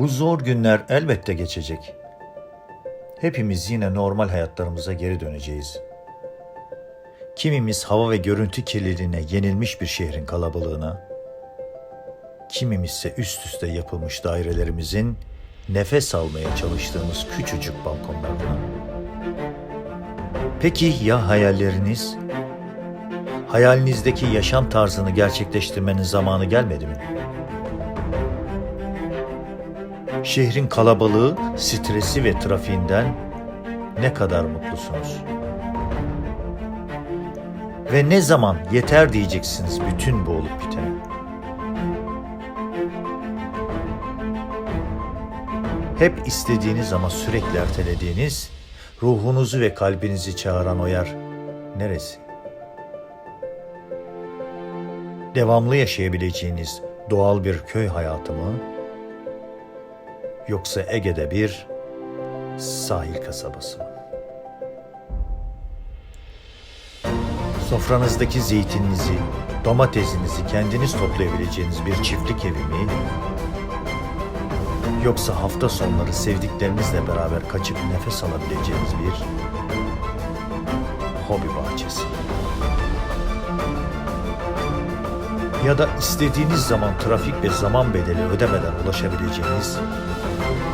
Bu zor günler elbette geçecek. Hepimiz yine normal hayatlarımıza geri döneceğiz. Kimimiz hava ve görüntü kirliliğine yenilmiş bir şehrin kalabalığına, kimimizse üst üste yapılmış dairelerimizin nefes almaya çalıştığımız küçücük balkonlarına. Peki ya hayalleriniz? Hayalinizdeki yaşam tarzını gerçekleştirmenin zamanı gelmedi mi? Şehrin kalabalığı, stresi ve trafiğinden ne kadar mutlusunuz? Ve ne zaman yeter diyeceksiniz bütün bu olup bitene? Hep istediğiniz ama sürekli ertelediğiniz, ruhunuzu ve kalbinizi çağıran o yer neresi? Devamlı yaşayabileceğiniz doğal bir köy hayatı mı? Yoksa Ege'de bir sahil kasabası mı? Sofranızdaki zeytininizi, domatesinizi kendiniz toplayabileceğiniz bir çiftlik evi mi? Yoksa hafta sonları sevdiklerinizle beraber kaçıp nefes alabileceğiniz bir hobi bahçesi. Ya da istediğiniz zaman trafik ve zaman bedeli ödemeden ulaşabileceğiniz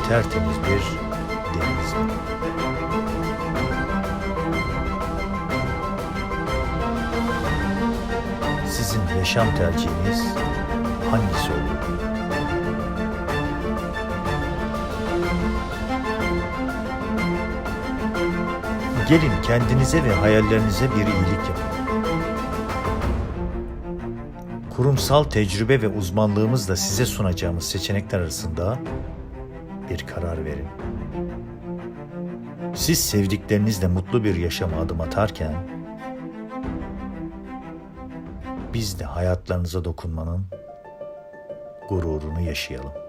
tertemiz bir deniz? Sizin yaşam tercihiniz hangisi olur? Gelin kendinize ve hayallerinize bir iyilik yapın. Kurumsal tecrübe ve uzmanlığımızla size sunacağımız seçenekler arasında bir karar verin. Siz sevdiklerinizle mutlu bir yaşama adım atarken biz de hayatlarınıza dokunmanın gururunu yaşayalım.